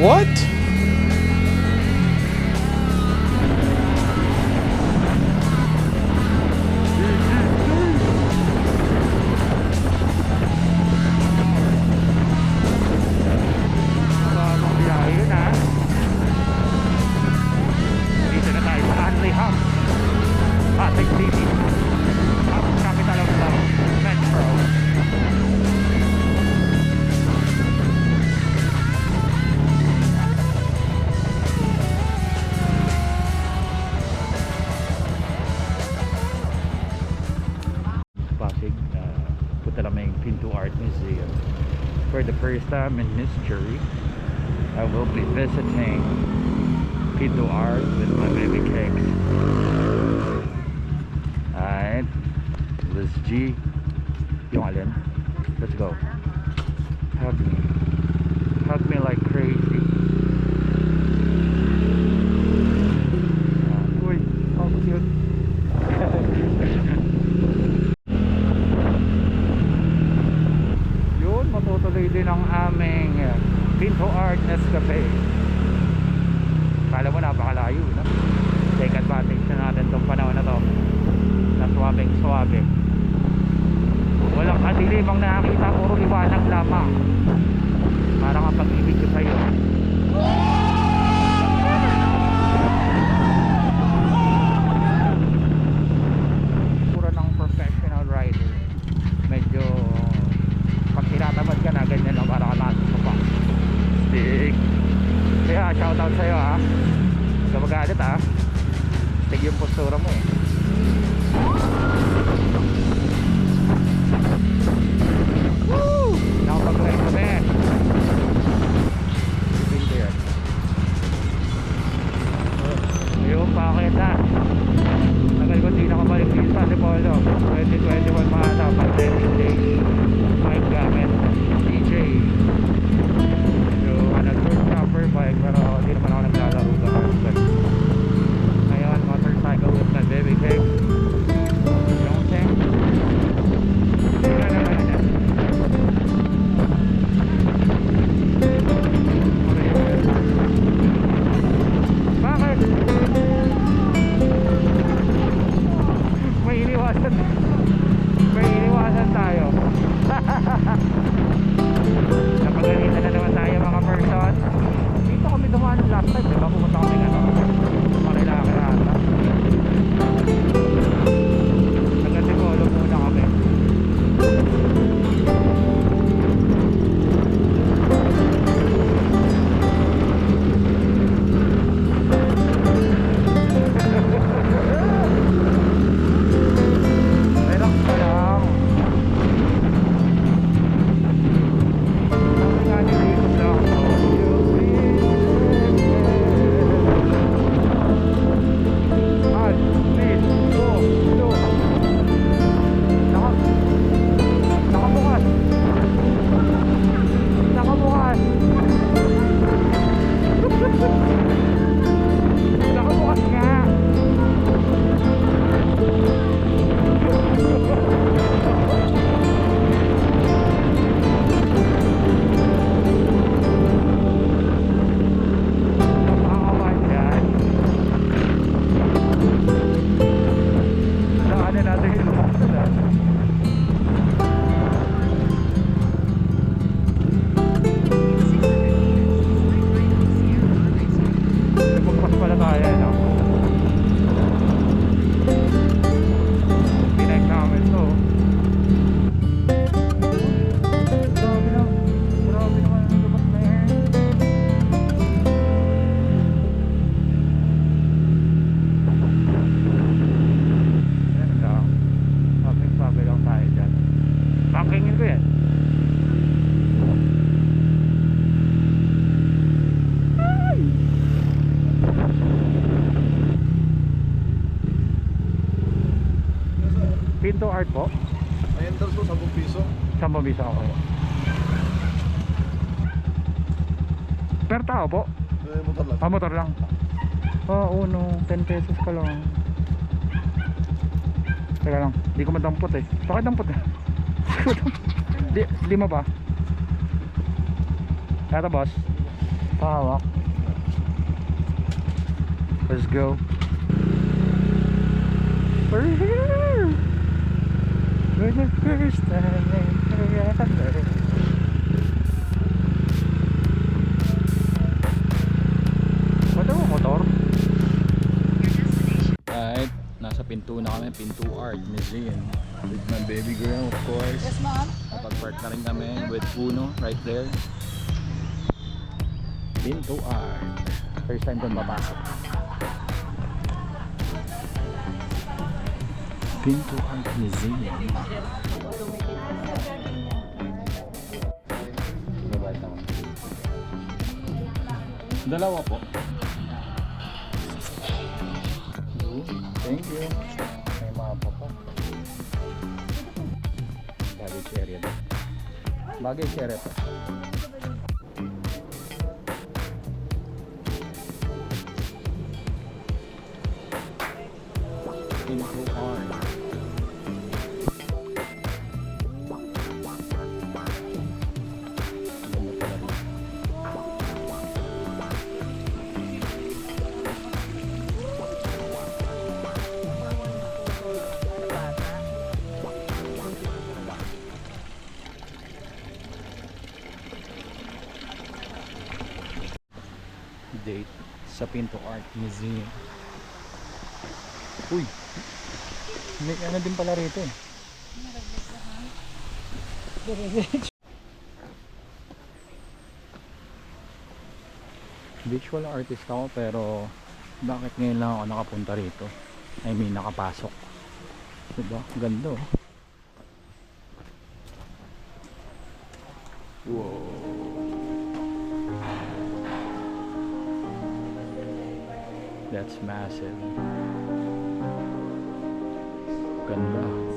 What? first time in history I will be visiting Pito Art with my baby cakes. Alright, Liz G. Yonalin. Let's go. Saan ba bisa ako? Per tao po? Eh, motor lang. Ah, motor lang. Ah, uno. 10 pesos ka lang. Teka lang. Di ko madampot eh. Bakit dampot eh? Di, lima ba? Eto boss. Pahawak. Let's go. We're here! For the first time forever. Ba't ako motor? Right, nasa Pinto na kami, Pinto Art Museum. With my baby girl, of course. Yes, ma'am. Napag-park na rin kami with Puno right there. Pinto Art. First time doon papasok. Pinto Art Museum. Babayad naman. Dalawa po. Thank you. May mapa pa. Baggage area ba? Baggage area pa. Date sa Pinto Art Museum. Uy! May ano din pala rito eh. Visual artist ako pero bakit ngayon lang ako nakapunta rito? I mean nakapasok. Diba? Ganda oh. Massive. Ganda.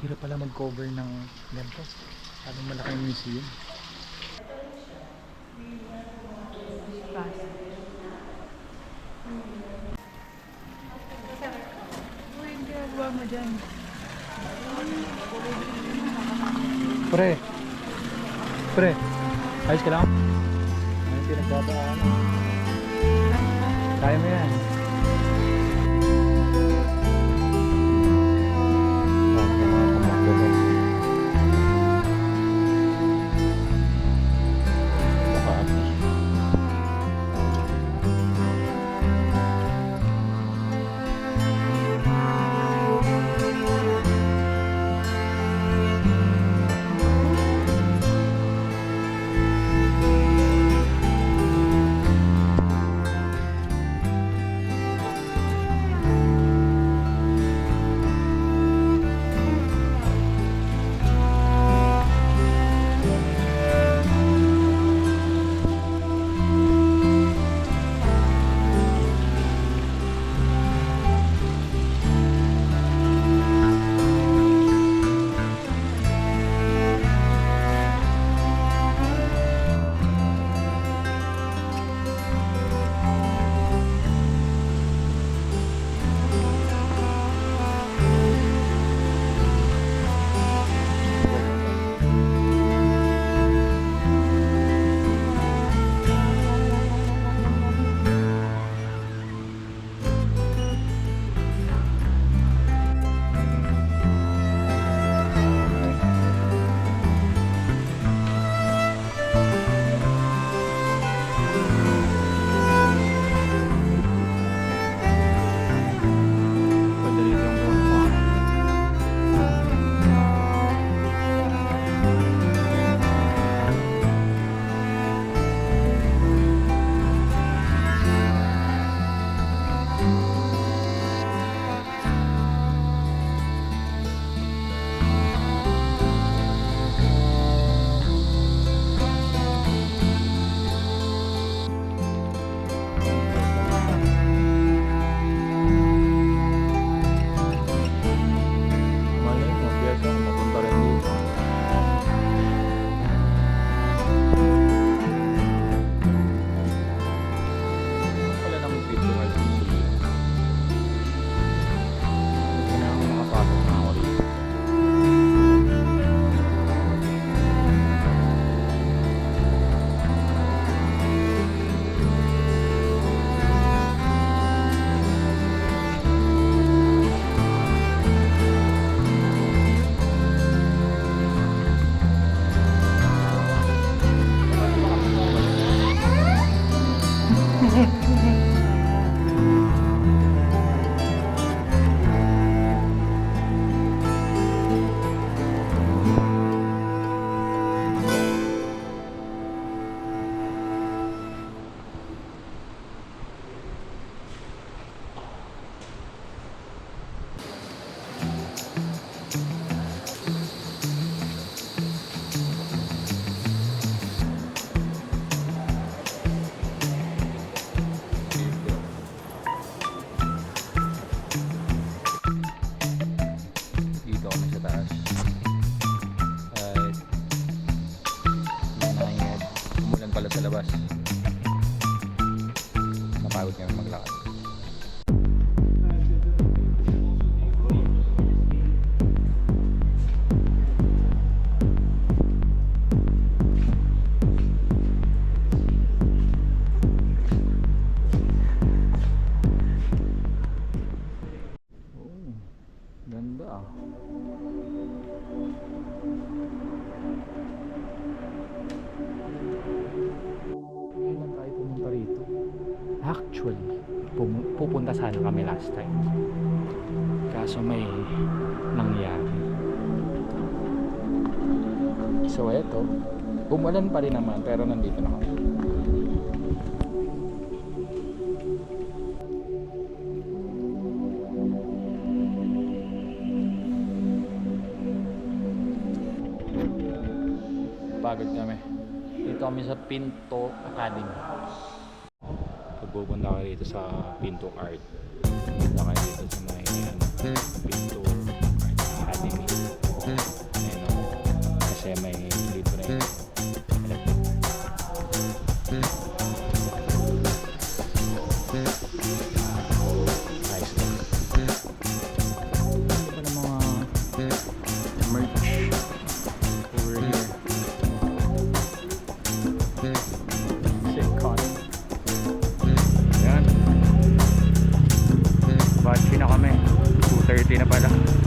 Hirap pala mag-cover ng ganito. Anong malaking museum. Sa labas. Napagod kami maglakad. Actually, pupunta sana kami last time. Kaso may nangyari. So eto, umulan pa rin naman pero nandito na kami. pagod kami. Ito Nandito kami sa Pinto Academy. Pupunta ka dito sa Pinto Art, punta ka dito sa may ano, Pinto 2.30 na pala.